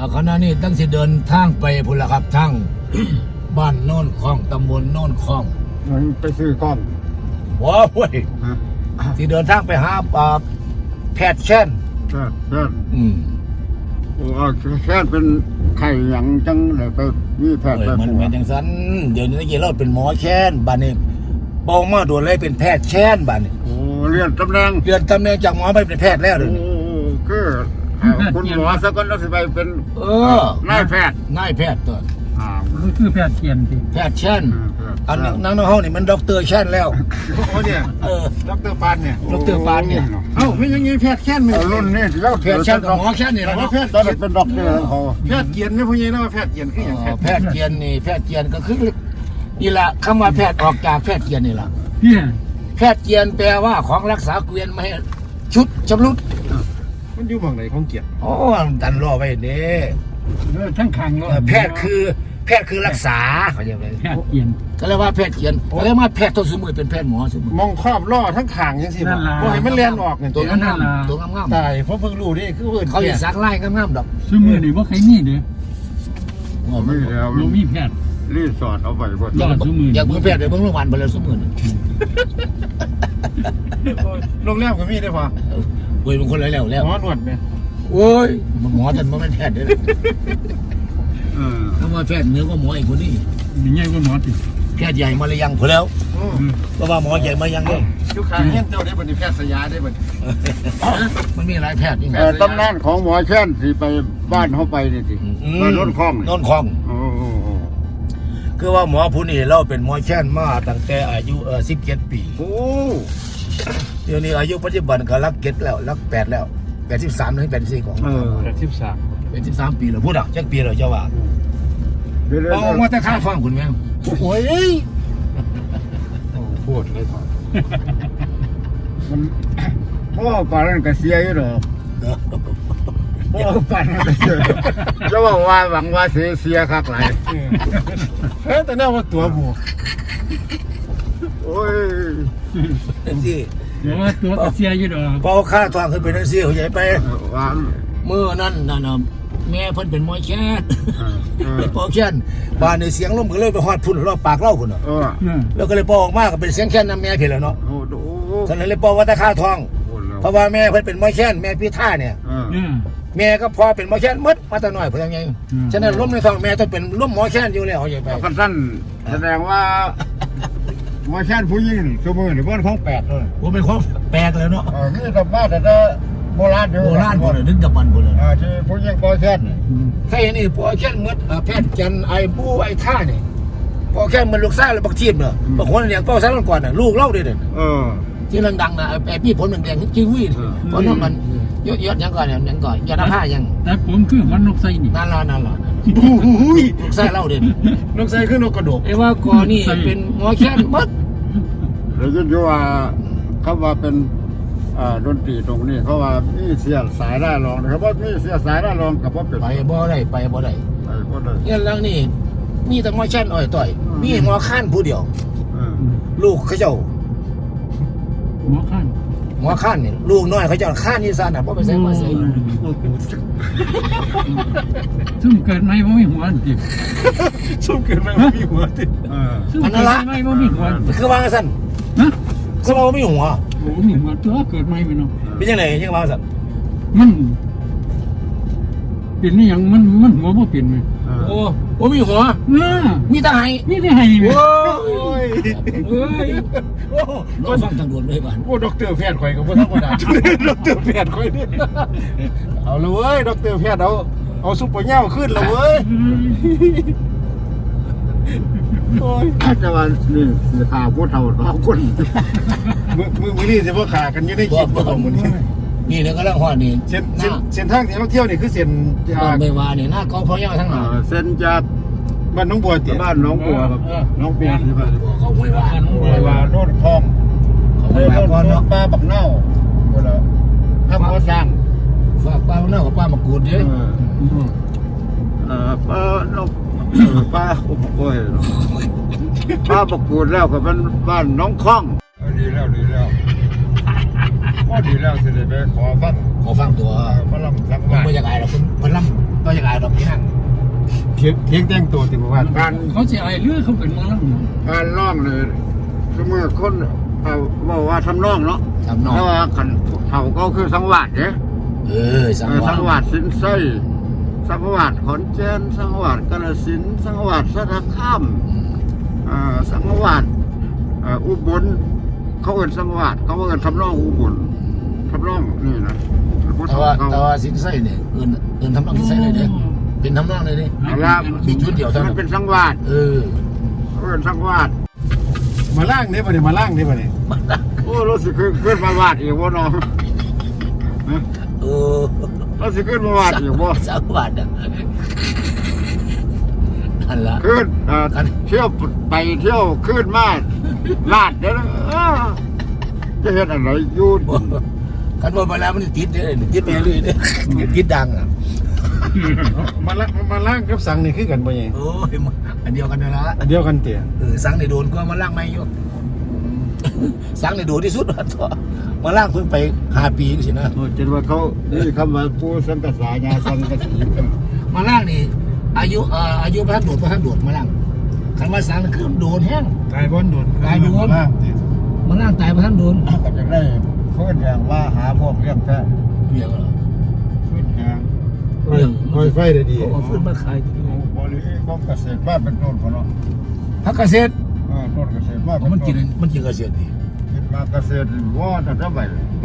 อ่าขณะนี้ตั้งสิเดินทางไปพุ่นละครับทาง บ้านโน่นคลองตำบลโน่นคลองมันไปซื้อกล้องว้าวเว้ยฮะสิเดินทางไปหาอ่าแพทย์เช่นแค่แค่อืมโอ้เอาแค่เป็นไข่หยังจังเลยไปมีแพทย์เอ้ยไปมันปัวเป็นจังสันเดี๋ยวนี้ตะกี้เราเป็นหมอแช่นบ้านนี้ปองมาโดนเลยเป็นแพทย์แช่นบ้านนี้โอ้เรียนตำแหน่งเปลี่ยนตำแหน่งจากหมอไปเป็นแพทย์แล้วเดี๋ยวนี้โอ้คือ เอาคุณหมอสักคนแล้วสิไปเป็นเออนายแพทย์นายแพทย์ตัวอ่ามันคือแพทย์เกียนที่แพทย์เช่นแพทย์อันนั้นนั่งในห้องนี่มันด็อกเตอร์เช่นแล้ว โอ้เนี่ยเออดรปานเนี่ยดรปานเนี่ยเอ้าไม่ยังไงแพทย์แค้นไม่เอารุ่นนี้แล้วแพทย์เช่นกับหมอเช่นนี่แหละว่าเนาะแพทย์ตอนนี้เป็นด็อกเตอร์ของเขาแพทย์เกียนไม่พอยังนะว่าแพทย์เกียนคืออย่างแพทย์แพทย์เกียนนี่แพทย์เกียนก็คือนี่ละคำว่าแพทย์ออกจากแพทย์เกียนนี่ละเพี่ยแพทย์เกียนแปลว่าของรักษาเกวียนไม่ให้ชุดชำรุด มันอยู่บางไหนของเกียรติโอ้ดันรอไว้เด้เออทั้งขังเออแพทย์คือ แพทย์คือรักษาเขาจะไปแพทย์เกียน ก็เรียกว่าแพทย์เกียนก็เรียกว่าแพทย์ตัวสมือเป็นแพทย์หมอสมือมองครอบล่อทั้งขางยังสิบ่บ่ให้มันเลียนออกเนี่ยตัวตัวงามๆตัวงามตายเพราะเพิ่งรู้นี่คือเพิ่นๆเขาอยากซักไล่งามๆดอกซึ่งมือนี่ว่าใครนี่เด้อไม่แล้วเรามีแพทย์ รีสอร์ทเอาไปหมดยอดซุมืออยากเบิ่งแพทย์ไปเบิ่งโรงพยาบาลไปเลยสมือนี่โรงแรมก็มีได้พอ เว้ยบางคนเลยแล้วแล้วหมอนวดไหมโอ้ยหมอท่านบ่แม่นแพทย์เด้อเออคำว่าแพทย์เหนือกว่าหมออีกคนนี้มีใหญ่กว่าหมอติแพทย์ใหญ่มาเลยยังพอแล้วเพราะว่าหมอใหญ่มายังเด้ทุกครั้งเงี้ยเจ้าได้บัดนี้แพทย์สยาได้บัดมันมีหลายแพทย์นี่ไงแต่ตำนานของหมอแช่นที่ไปบ้านเขาไปนี่สิบ้านโน้นคลองโนนคลองโอ้โหคือว่าหมอผู้นี้เราเป็นหมอแช่นมาตั้งแต่อายุเออ17ปีโอ้ เดี๋ยวนี้อายุปัจจุบันก็รักเก็ดแล้วรักแปดแล้ว83ถึง84ของเออแพทย์สิบสามเป็น13ปีแล้วพูดอะจักปีแล้วเจ้าว่าเดี๋ยวเดี๋ยวเอามาแต่ค่าฟังคุณแม่โอ้ยโอ้พูดเลยพอมันพ่อปานนั้นก็เสียอยู่ดอกพ่อปานนั้นก็เสียจะว่าว่าหวังว่าเสียเสียคักหลายเฮ้ยแต่น่าว่าตัวบวกโอ้ยที่ เดี๋ยวว่าตัวกระเสียอยู่ดอกพอค่าทองขึ้นเป็นจังซี่เขาใหญ่ไปหวานเมื่อนั้นนั่นน่ะแม่เพิ่นเป็นหมอแช่นเออเป็นปอแช่นบ้านในเสียงลมก็เลยไปฮอดพุ่นรอบปากเล่าพุ่นน่ะเออเออแล้วก็เลยปอออกมาก็เป็นเสียงแค่นนำแม่เพิ่นแหล้วเนาะโอ้โหฉะนั้นเลยปอว่าแต่ค่าทองโอ้โหเพราะว่าแม่เพิ่นเป็นหมอแช่นแม่พี่ท่าเนี่ยเออเออแม่ก็พอเป็นหมอแช่นหมดมาแต่น้อยเพิ่นยังไงอืมฉะนั้นล้มในท้องแม่ต้องเป็นล้มหมอแช่นอยู่แล้วเอาใหญ่ไปแล้วก็สั้นแสดงว่า หมอแช่นผู้หญิงสมือหรือบ้านของแปดเลยว่าเป็นของแปลกแล้วเนาะเออนี่ธรรมะแต่ถ้าโบราณอยู่โบราณพุ่นน่ะนึกตะบันพุ่นน่ะอ่าที่ผู้หญิงหมอแช่นนี่ถ้าเห็นนี่ปอแช่นหมดอ่าแพทย์จันไอ้บู้ไอ้ท่านี่ปอแช่นมันลูกชายแล้วบักทีมเนาะบางคนเลี้ยงปอซะก่อนน่ะลูกเล่าเด้อเออที่ดังๆนะไอ้ไอ้พี่ผลแดงๆจิ้ววิ่งอืมเพราะนั่นมันยอดยอดยังก่อนเนี่ยยังก่อนยอดผ้ายังแต่ผมคือมันนกไส้นี่นั่นละนั่นละอุ้ยลูกไส้เล่าเด่นนกใส่ขึ้นนกกระโดกไอ้ว่าก่อนนี่เป็นหมอแค้นมัด แล้วยินอยู่ว่าเขาว่าเป็นอ่าดนตรีตรงนี้เขาว่ามีเสียสายได้รองนะครับว่ามีเสียสายได้รองกับว่าเป็นไปบ่ได้ไปบ่ได้ไปก็ได้เนี่ยหลังนี่มีแต่หมอแค้นอ่อยต่อยอืมมีหมอข้านผู้เดียวเออลูกเขาเจ้าหมอข้างหมอข้านนี่ลูกน้อยเขาเจ้าข้านนี่ซ่นน่ะบ่ไปใส่มาใส่ซึ่งเกิดไม่ว่ามีหัวติสู้เกินไปไม่มีหัวติดเออซึ่งเกิดไม่ว่ามีหัวคือว่าซั่น ฮะคือว่าบ่มีหัวโอ้มีหัวตัวเกิดไม่ไปเนาะเป็นจังไดจังว่าซั่นมันเป็นนี่ยังมันมันหัวบ่เป็นไหมเออโอ้บ่มีหัว เออมีแต่ไหนี่ได้ให้ไหมโอ้โอ้ยเอ้ยโอ้รอฟังทางด่วนเลยบ้านโอ้ด็อกเตอร์แพทย์ข่อยกับพวกธรรมดาด็อกเตอร์แพทย์ข่อยนี่เอาเลยเว้ยด็อกเตอร์แพทย์เอาเอาซุปเปอร์เน่าขึ้นแล้วเว้ย โอ้ยแต่ว่านี่คือข่าวผู้เฒ่าสองคนมือมือมือนี่สิว่าขากันอยู่ในคลิปบ่ของมื้อนี้นี่เนี่ยก็เรื่องฮอดนี่เส้นหเส้นน้าเส้นทางที่เราเที่ยวนี่คือเส้นจาบ้านกไม่ว่านี่หน้ากองพอยาวทั้งหเอลายอเส้นจากบ้านน้องบัวเตี๋ยบ้านหน้องบัวครับหน้องบัวที่บ้านเขาไม่ว่าบัวว่าโน่นคลองเขาเฮ้ไม่ยว่าโน่นก่อนเนาะปลาบักเน่าก็แล้วทำก่อสร้างฝากป้าเนาะกับป้ามากรูดเอเด้อเออปลานกเออ ปลาโอ้ยปลาบักกูดแล้วก็เป็นบ้านหน้องคลองดีแล้วดีแล้วก็ดีแล้วสิได้ไปขอฟังขอฟังตัวพระลำสังมันวาไม่อยากอายหรอกมันมันล่ำก็อยากอายหรอกเถียงเถียงแต่งตัวติบ่ว่าการเขาสิไอ้เรือเขาเป็นหมอลำการร้องเลยสมมติคนเอาบอกว่าทำนองเนาะทำนองเพราะว่าขันเขาก็คือสังวาสเนี่ยเออสังเออวาสังสวาสสินไส้ สังวาสขอนแก่นสังวาสกาฬสินธุ์สังวาสสารคามเอ่อสังวาสเอ่ออุบลเขาเอินสังวาสเขาเอินทำนองอุบลทำนองนี่นะผู้แต่เฒ่าว่าเขาแต่ว่าสินไส้เนี่ยเอินเอินทำนองสินไส้เลยเด้เป็นทำนองเลยเด้เอาละมีจุดเดียวเท่ามันั้นนเป็นสังวาสเออเขาเอินสังวาสมาล่างนี่บ่ได้มาล่างนี่บ่นี่มันนะโอ้รู้สึกคือขึ้นมาวาดอีกว่าน้องเออ รู้สึกขึ้นมาวาดอีกว่าสังวาสอะนั่นละ ขึ้นเอ่อเที่ยวไปเที่ยวขึ้นมาลาดเดี๋ยวนะเอ้อจะเห็นอะไรอยูนกันว่าเวลามันติดเด้ติดไปเรื่อยเด้ติดดังอะมาล่างมาล่างกับสังนี่คือกันบ่ยังโอ้ยมันอันเดียวกันเลยละอันเดียวกันเตี่ยเออสังในโดนก็มาล่างไม่อยู่สังในโดนที่สุดว่าตัว มาล่างเพิ่งไปห้าปีนี่สินะโอ้จนว่าเขานี่คำว่าปูสังกษายาสังกสีมาล่างนี่อายุเอ่ออายุพระโดดพระโดดมาล่างคันว่าสังนี่คือโดนแห้งตายบ่โดนตายโดนมาล่างติมาล่างตายพระโดนก็จะได้เพื่อนอย่างว่าหาพวกเรื่องแท้เบี้ยก็เหรอขึ้นอย่างโอ้ยโอ้ยไฟได้ดีเขาเอาฟื้นมาขายที่นี่บริกรมเกษตรบ้านเป็นต้นพอเนาะพักเกษตรเออต้นเกษตรบ้านอ๋อมันกินมันกินเกษตรดี กินมาเกษตรว่าแต่ถ้าไป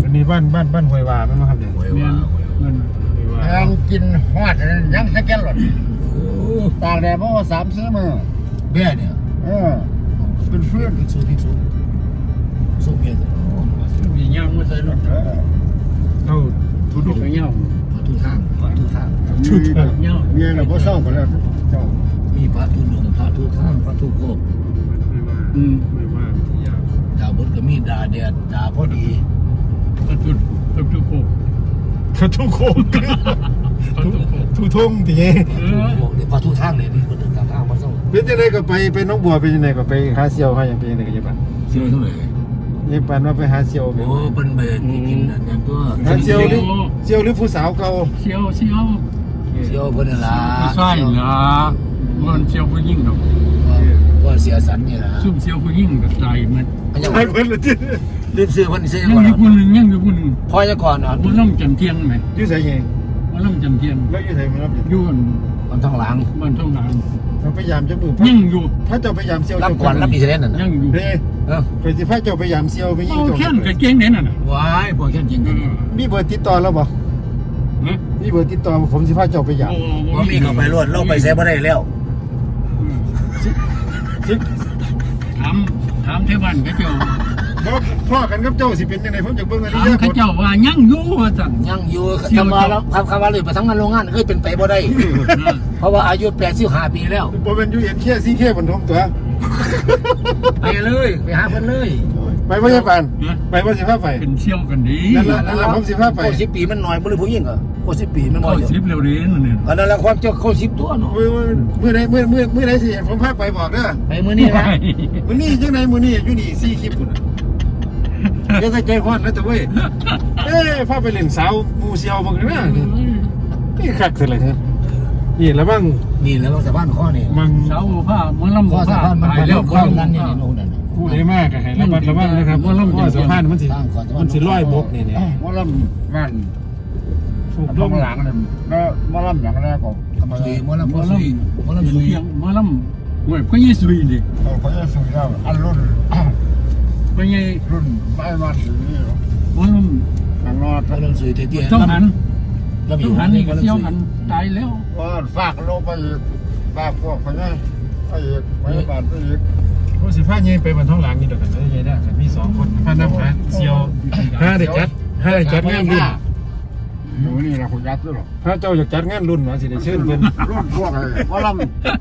อันนี้บ้านบ้านบ้านห้วยว่าแม่นบ่ครับเนี่ยโอ้ยแม่ว่านโอ้ยเงินห้วยว่าแองกินหอดยังจะแก่หลดโอ้ตากแดดเพราะว่าสามสี่มือเบี้ยเนี่ยเออเป็นเพื่อนพิกซูพิกซูสู้เบี้ยตัวโอ้มาสิมีย่างมาใส่รถเออเอ้าทุกอย่างเงี้ยพระทุกทางพระทุกทางมีเมียเราพ่เศร้าไปแล้วเจ้ามีพระทุดงค์พระทุกทางพระทุกโคกห้วยว่าอืม บดก็มีดาแดดดาพอดีก็ทุกทุกทุกโคกเขาทุกโคกทุกโคกทุกทงติเอทุกอโคกเนี่ยพระทุกทางเนี่ยนี่คนถึงทางทางมาส่งเป็นจังไดก็ไปไปน้องบัวเป็นจังไดก็ไปหาเสี่ยวหาหยังเป็นจังไดก็ยังปานเชื่อเท่าไหร่ยังปานว่าไปหาเสี่ยวแม่นโอ้เป็นเบรที่กินอันนั้นตัวหาเสี่ยวหรือเสี่ยวหรือผู้สาวเก่าเชียวเชียวเชี่ยวเพิ่นนั่นล่ะไม่ใช่ละมันเชียวผู้ยิ่งดอกก็เสียสันนี่ล่ะซุ่มเชียวผู้ยิ่งกับใจมัน มันยังไอ้เพิ่นละติรีบซื้อเพิ่นซื้อยังก่อนอยู่คนหนึ่งยังอยู่คนหนึ่งพอจะก่อนเนาะมันล่ำจำเทียงไหมอยู่ไสแฮงมันล่ำจำเทียงแล้วอยู่ไสมันรับอยู่อยู่บนมันท้องหลังบ้านท่องหลางเราพยายามจะมือยังอยู่พระเจ้าพยายามเสี่ยวรับก่อนรับอีเสด็จนั่นน่ะยังอยู่เด้เออไปสิพระเจ้าพยายามเสี่ยวไปยิงเอาเจ้าแค่นกับเจ๊งเนี่ยน่ะนะว้ายพวกแค่จริงกันนี่มีเบอร์ติดต่อแล้วบ่ฮะมีเบอร์ติดต่อผมสิพาเจ้าไปหยามว่ามีเข้าไปรวดเราไปใช้บ่ได้แล้วสิถาม ถามเทวันเขาเจ้าบ่พ่อกันกับเจ้าสิเป็นจังไดผมจะเบิ่งอันถานี้มเขาเจ้าว่ายังอยู่ว่าสั่น ยังอยู่คำว่าเราคำว่าเลยไปทำงานโรงงานเคยเป็นไปบ่ได้ เพราะว่าอายุ85ปีแล้ว บ่แม่นอยู่เห็นแค่ซี่แค่บนทมตัวไปเลยไปหาเพิ่นเลยไปบ่ใช่ปานไปบ่สิพาไปเป็นเชี่ยวกันดีนั่นล่ะนั่นล่ะผมสิพาไปโคสิบปีมันน้อยบ่หรือผู้หญิงเหรอ โคสิบปีมันน้อเข้ายชิปเร็วนี้นั่นเนี่ยอันนั้นละความเจ้าโคสิบตัวเนาะมื้อมื้อใดมื้อมื้อมื้อใดสิเห็นผมพาไปบอกเด้อไปมื้อนี้นะมื้อนี้จังไดมื้อนี้อยู่นี่ซี่คลิปพุ่นน่ะอย่าใส่ใจฮ้อนนะแต่เว้ยเอ้พาไปเล่นสาวหมู่เสี่ยวบักนะนี่คักซะเลยฮะนี่แล้วบ้างนี่แล้วก็สะพานข้อนี่มังเสาผ้ามันลำข้อสะผ้าพานมันตายไปแล้แล้ววคข้อนนั้นนี่นี่โน่นนั่นผู้ใดมากก็ให้ระมัดระวังนะครับเพราะว่าสะพานมันสิมันสิลอยบกนี่เนี่ยมอลำบ้าน ถูกท้ต้อองงหลังเนี่ยแล้วมอลำอย่างแรกก็คำสุยมอลำมัพ่อนลสุยมอำลำสุยเสียงมันลำเว้ยก็ยี่สุยดิเขาเขาจะสุยแล้วอันรุ่น ก็ยี่รุ่นไม่มาถึงนี่หรอกมันลทางนอดมอลำสุยเตี้ยำๆต้องหันแล้วมีต้องหัหันนนี่นี่มก็อลำเที่ยวสุหัยนตายแล้วว่าฝากลงไปอีกฝากพวกเขาเนี่ยไปอีกไปบานไปอีกผู้สิพาเยไปบนท้องหลังนี่เดียวกันได้ยังได้มีสองคนพาน้ำหาเซียวห้าได้จัดห้าได้จัดงานรุ่น หนูนี่เราคุยยัดด้วยหรอถ้าเจ้าอยากจัดงานรุ่นว่าสิได้เชิญเพิ่นรุ่นพวกไอ้มอล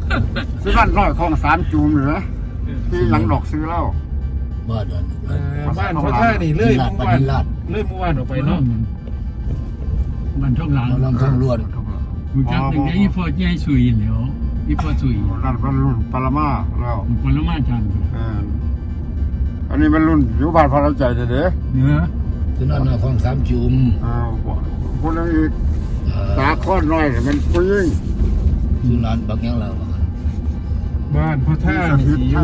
ำซื้อบ้านร้อยของสามจูมเหรือที่หลังดอกซื้อเหล้าบ้านนั้นเอ่อบ้านพระท่านี่เลื่อยมุ่งวันเลื่อยมุ่งวันออกไปเนาะมันท่องหลังมอลำข้างล้วนกูจักตั้งแต่อีพ่อใหญ่สุยแล้วอีพ่อสุยนั่นเป็นรุ่นปรมาแล้วผลไม้จันทร์เอออันนี้มันรุ่นอยู่บ้านพระเราใจเด้อเนื้อที่นั่นน่ะของสามจุ่มอ้าว คนนึงอีกเอ่อตาค้อนน้อยมันผู้หญิงคือร้านบักยังเราบ้านพ่อท่านี่สิอยู่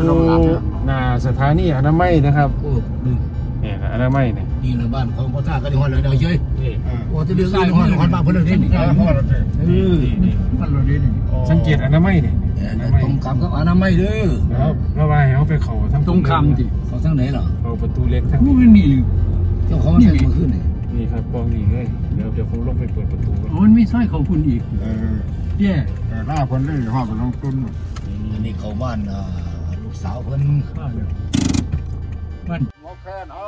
หน้าสถานีอนามัยนะครับโอ้ดูเนี่ยนะอนามัยเนี่ยนี่ละบ้านของพ่อท่าก็ได้ฮอดเลยเดี๋ยวเย้ยนี่โอ้ที่เรื่องอื่นฮอดฮอดบ้านเพิ่นเลยนี่พ่อเราเถอะเออนี่มันเราได้นี่สังเกตอนามัยเนี่ยเอออนามัยตรงคำกับอนามัยเด้อแล้วระบายให้เอาไปเขาทั้งตรงคำดิเขาทางไหนล่ะเอาประตูเล็กทั้งมันนี่เจ้าของใส่มือขึ้นนี่ นี่ครับปองนี่เลยเดี๋ยวเดี๋ยวผมลงไปเปิดประตูก่อนโอ้มันไม่ใช่เขาคุณอีกเออแย่แต่หน้าคนได้ห้องไปลงทุนอันนี้เขาบ้านอ่าลูกสาวเพิ่นข้าเดียวมันหมอแคนเอา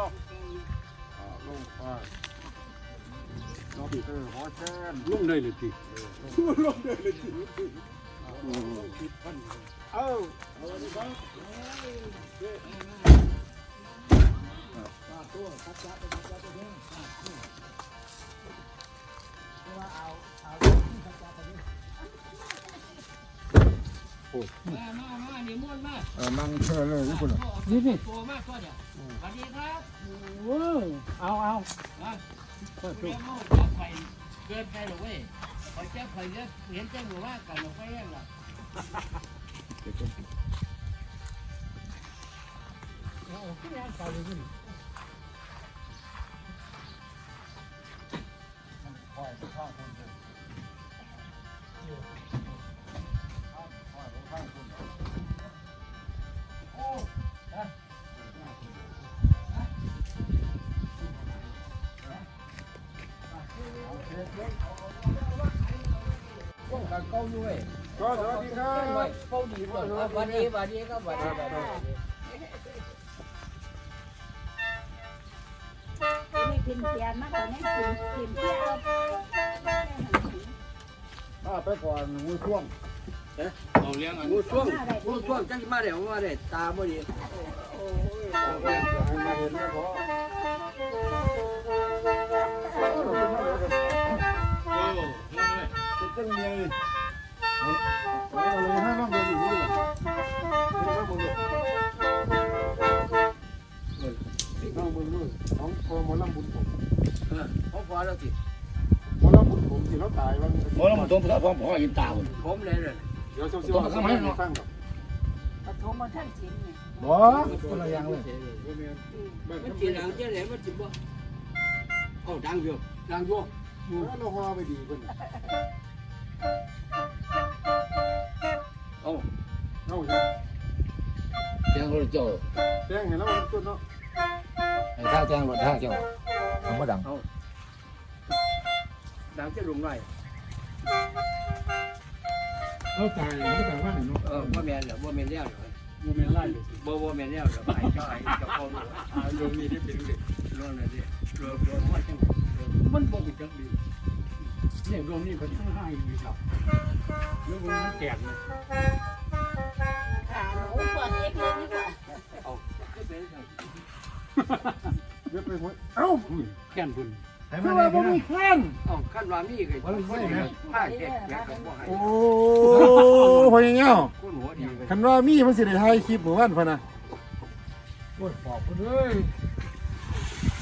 ลงไปเราบีเออหมอแคนลุ่งเลยเลยที เอ้ามามามานี่ม่วนมากเออนั่งเชื่อเลยญี่ปุ่นนี่นี่โตมากตัวเดียวสวัสดีครับโอ้เอาเอาอะก็เจ้าถูกโม่เจ้าไข่เกินไปหรอกเว้ยพอเจ้าไข่เนี่ยเห็นเจ้าหนูว่ากันหรอกไม่แย่งหรอกพวกกันเก้าด้วยก็ สวัสดีครับเก้าดีกว่าสวัสดีสวัสดีครับสวัสดีสวัสดีไม่กินเสียมากกว่านี้กินกินเที่ยวถ้า ไปก่อนมือช่วงเอาเลี้ยงอันงูช่วงงูช่วงจังมาเดี๋ยวมาเดี๋ยวตาบ่ดีให้มาเห็นแล้วพอเป็นจังเลยเอาเลยให้น้องเดินอยู่นี่เลยน้องมึงนู่นของพอหมอลำบุญผมเขาพอแล้วสิ หมอลำบุญผมที่เราตายวันหมอลำตรงพระพ่อพ่อยินตาพุ่นผมเลยเลยเดี๋ยวเชี่ยวๆให้ฟังกับปฐมมาท่านสินเนี่ยบ่คนละอย่างเลยมันจีดังเจ้าไหนมันจีบ่โอ้ดังอยู่ดังอยู่เราฮอไปดีเพิ่นโอ้เอาแจ้งรถเจ้าแจ้งให้เราต้นเนาะไอ้ท่าแจ้งรถท่าเจ้าผมบ่ดัง ดังจะลุงหน่อยเอาตายไม่ตายว่าไหนเนาะเออว่าแม่นเหรอว่าแม่นแล้วเหรอโมเมนต์ไล่เลยบ่ว่าแม่นแล้วเหรอไอ้เจ้าไอ้เจ้าพ่อรู้อ่าโยมนี่ได้เป็นเด็กรู้เลยดิรู้รู้ว่าจังมันบ่เป็นจังดีเนี่ยโยมนี่เป็นทั้งห้าดีครับแล้วมันแก่เลยขาหนูปวดเล็กเลยนี่กว่าคือเป็นจังเดี๋ยวไปหัวเอ้าแก่นพุ่นให้ คืมาอเลว่ายบ่มีแค้นเอ้าขั้นว่ามีก็คนผ้าแก่แก่กับบ่ให้โอ้พอยังเงี้ยคนหัวดีกันคันว่ามีมันสิได้ถ่ายคลิปหมู่บ้านพะนะโอ้ยปอบคุณเอ้ย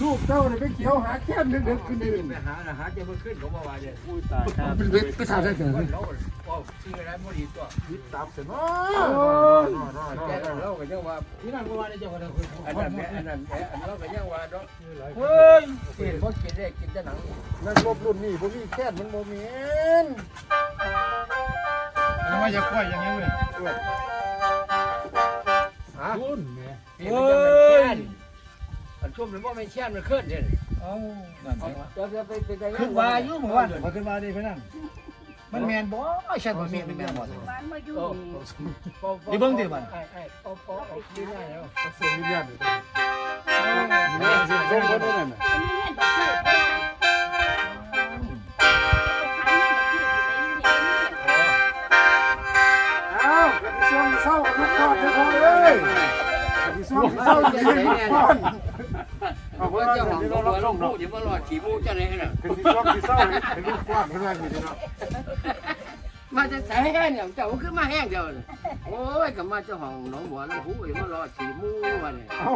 ลูกเจ้าเนี่ยไปเขียวหาแค้นดึกๆขึ้นนี่ดื่นไปหาอาหารจะมาขึ้นเขาบอกว่าเนี่ยอุ้ยตายครับเป็นเวทไปทำได้เกิดคนเราว่าชื่ออะไรบ่ดีตัวยึดตามเสร็จเนาแกะเราก็ยังว่าที่นั่นเมื่อวานนี้เจ้าก็ได้คุยอันนั้นแม่อันนั้นแม่อันเราก็ยังว่าเนาะเฮ้ยกินบ่กินได้กินแต่หนังนักรบรุ่นนี้บ่มีแค้นมันบ่มีนแล้วว่าจะค่อยยังไงเว้ยฮะพุ่นเนี่ยนี่มันจะเป็น ซุ่มหรือว่าไม่แช่นมันขึ้นเนี่ยเอ้านั่นเอาแหละจะจะไปไปไปขึ้นว่าอยู่เมื่อวานพอขึ้นมาได้เพิ่นนั่นมันแมนบ่ใช่บ่แม่นแมนบ่บ้านมาอยู่โอ้นี่เบิ่งดิบัดไอ้ไอ้เอาเออากินได้แล้วเสียงวิญญาณแม่สิเจ้าคนนั้นน่เนี่ยบักเกิดบ้านขายเนี่ยบักเกิดอยู่ในนี่เนี่ยเอ้าเสียงเศร้ากับลูกพ่อเจ้าพ่อเอ้ยเศร้าอยู่ในลูกพ่อ เอาว่าว่าเจ้าเจ้าขขอองงตัวเราลลงงผู้เนาะเดี๋ยวมารอดขี่มูจะไหนน่ะคือที่ชอบที่เศร้าเป็นลูกพ่อเท่านั้นนี่เนาะมาจะใส่แห้งเนี่ยเจ้าขึ้นมาแห้งเดียวเลยโอ้ยกับมาเจ้าของน้องบัวลำพูเดี๋ยวมารอดขี่มูวะเนี่ยเอ้า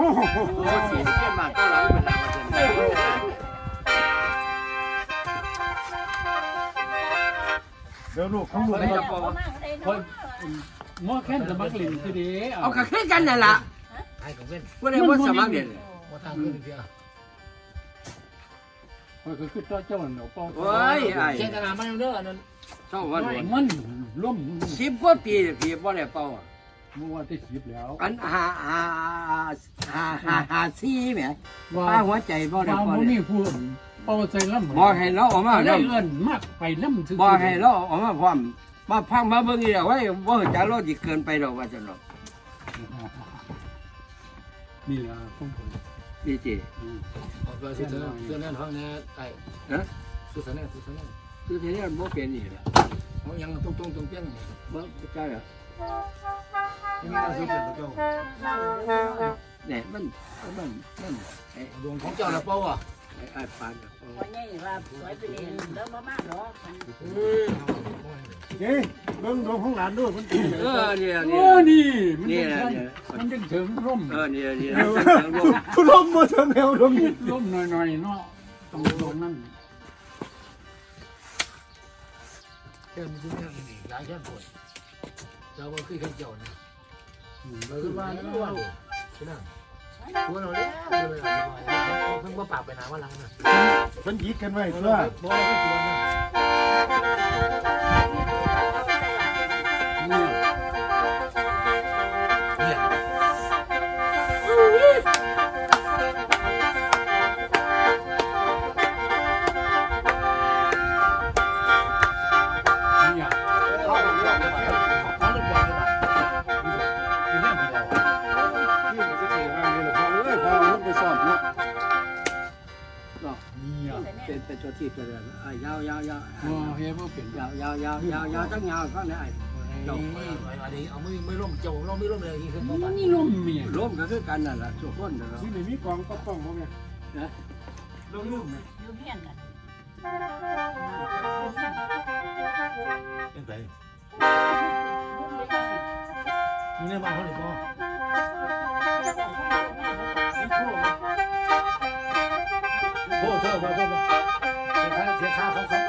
โอ้ขี่เส้นมาก็หลังเป็นลามาเจนเดี๋ยวลูกของลูกไม่คต้รัอบงบอกเอามาได้คอยเนาะหมอแค่นสมัครเล่นคือดีเอากระขึ้นกันนั่นล่ะไอ้ของเว้นว่าได้ว่าสมัครเด่นบ่ทางขึ้นเพีย คอยก็คือตัวเจ้าเนาะป้อโอ้ยไอ้เจตนามันเด้ออันนั้นเจ้าวันวันมันล่มสิบกว่าปีพี่บ่ได้เป่าเมื่อวันที่สิบแล้วอันหาหาหาหาหาซี่แหมว่าป้าหัวใจบ่ได้ว่าบ่มันได้มีผู้ป้อใส่ลำบ่ให้เราออกมาได้เด้อเงินมากไปลำซื่อบ่ให้เราออกมาพร้อมมาพังมาเบิ่งอีกแล้วไว้บ่จักเราสิเกินไปดอกว่าจังเนาะนี่ล่ะผมผม ดีจีออกไปสุดท้ายเสื้อแน่นห้องแน่ไอ้ฮะสุดท้ายแน่สุดท้ายแน่คือทีนี้มันบ่เป็นอีกแล้วเขายังตรงตรงตรงเปี้ยงบ่ใช่เหรอที่นี่เราสิเป็นเจ้าเนี่ยมันมันมันไอ้ดวงของเจ้าละเป้าอะ ไอ้ไอ้ปานน่ะวันนี้ว่าสวยไปเรียนแล้วมามาเนาะเฮ้ยเบิ่งดวงของหลานด้วยมันเป็นเออเนี่ยโอ้เนี่ยนี่มันนี่เป็นแหละชั้นเนี่ยมันจึงถึงร่มเออเนี่ยเนี่ยคุณลมมาเถอะแมวดวงนี้ร่มหน่อยๆเนาะตรงตรงนั้นแค่มีที่นี่อีกหลายแค่คนเจ้าก็คือขึ้นเจ้านะเราคือว่านี่ว่าคือนั่ง ตัวเราเนี่ยเลาเพิ่งมาปากไปนาว่าลังน่ะมันยิดกันไว้ตัววบ่ได้ตัวนะ เนี่ยเป็นเป็นตัวที่ตัวเดียวอะยาวยาวยาวว่าเฮ้ยว่าเป็นยาวยาวยาวยาวยาวตั้งยาวก็ได้เจ้าอันนี้เอาไม่ไม่ร่มเจ้าเราไม่ร่มเลยที่คือพ่อบ้านนี่ร่มเมียร่วมก็คือกันนั่นแหละทุกคนนะที่นี่มีกองก็ต้องบ่แม่นะเราลืมไหมอยู่เฮียนน่ะเป็นไปนี่เนี่ยมาเขาเลยพ่อโอ้เธอพ่อเธอเสียค่า เสียค่าเขาเข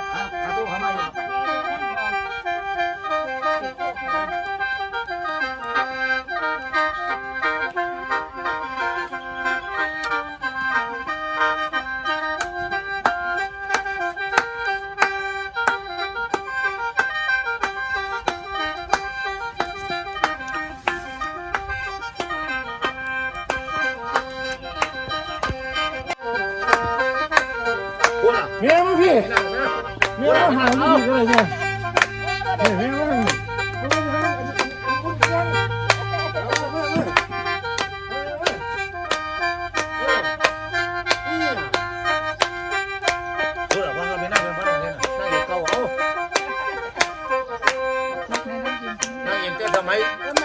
นั่ง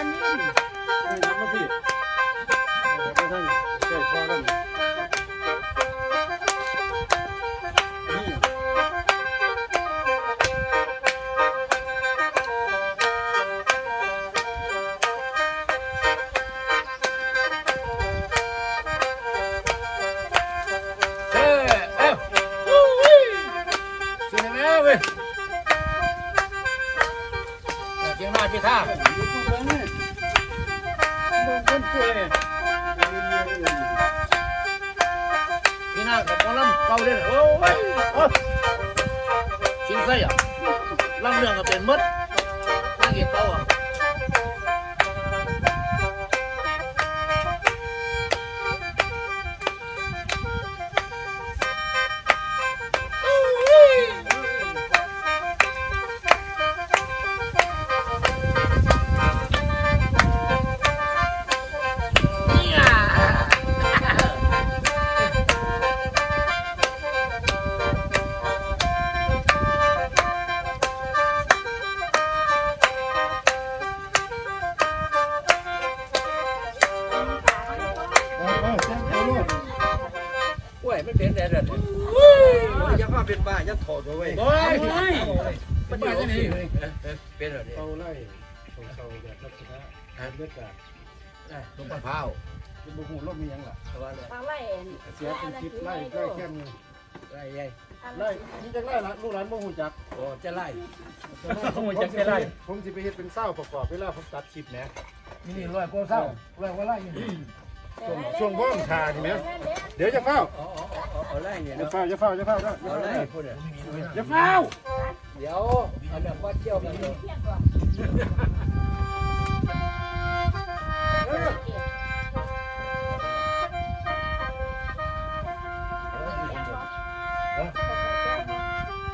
นั่ง มันที่นี่เป็นอะไรเอาไล่ของเขาแบบลักษณะบรรยากาศตรงปะพร้าวเป็นบุหูลมมียังล่ะมาไล่เสียเป็นคลิปไล่ไล่แก้มเลยไรใหญ่ไล่นี่จังไล่ละลูกหลานบ่ฮู้จักโอ้จะไล่ผมจะไปไล่ผมสิไปเฮ็ดเป็นเศร้าประกอบเวลาผมตัดคลิปแหมนี่นี่ร้อยกว่าเศร้าร้อยกว่าไล่อยู่ ช่วงช่วงว่องทานี่แหมเดี๋ยวจะเฝ้าอ๋ออ๋ออ๋อเอาไล่เนี่ยอย่าเนาะเฝ้าอย่าเฝ้าอย่าเฝ้าเด้อเอาไล่พูดอะอย่าเฝ้าเดี๋ยวอันนั้นว่าเที่ยวกันเนาะเที่ยงก่อน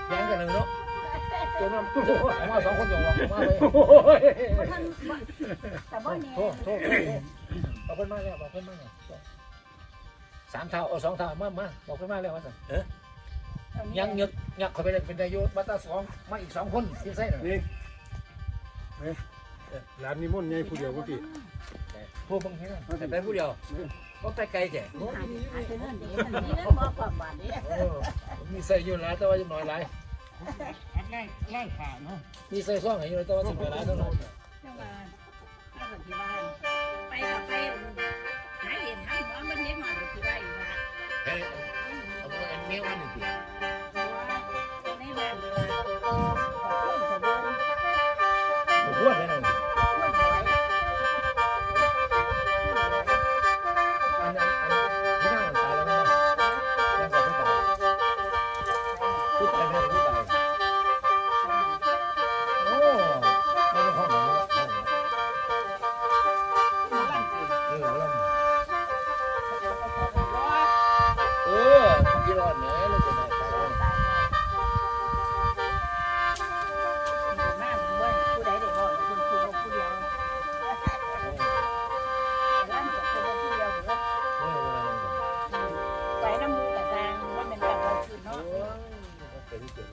แย่งกันหนึ่งเนาะตัวนั้นมาสองคนอย่างว่ามาไปท่านแต่บ่เนี่ย โทษโทษเอาเพิ่นมาแล้วบอกเพิ่นมาแล้วสามเท่าเอาสองเท่ามามาบอกเพิ่นมาแล้วว่าสั่นเออยังยึกยักเข้าไปเลยเป็นนายโยมาตาสองมาอีกสองคนที่ใส่น่ะนี่นี่หลานนิมนต์ใหญ่ผู้เดียวบ่พี่พวกบางทีน่ะแต่ไปผู้เดียวก็ไปไกลแจ้อันเป็นนั่นนี่มันนี่นั่นบ่ความบาดนี่เออมีใส่อยู่หลายแต่ว่าจะน้อยหลายไล่ไล่ขาเนาะมีใส่ซ่องให้อยู่แต่ว่าสิบหลายเท่านั้น จังว่าถ้าเป็นที่บ้านไปกับไหาเห็นหาหมอมันเล็กหน่อยที่บ้านอยู่ว่าเฮ้ยเอาเอาอันนี้วันหนี้ดิใ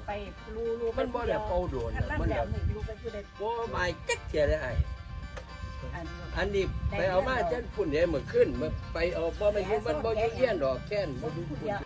ไปรูรูมันบ่ได้เป่าโดนอันนั้นมันแบแบบบนี่รูไปผู้ใดบ่มาจักเจียได้ไอ้อัน อันนี้ไปเอามาจันพุ่นเด้มื้อขึ้นมาไปเอาบ่ไม่เห็นมันบ่อยู่เยี่ยนดอกแค่นคนผู้เดียว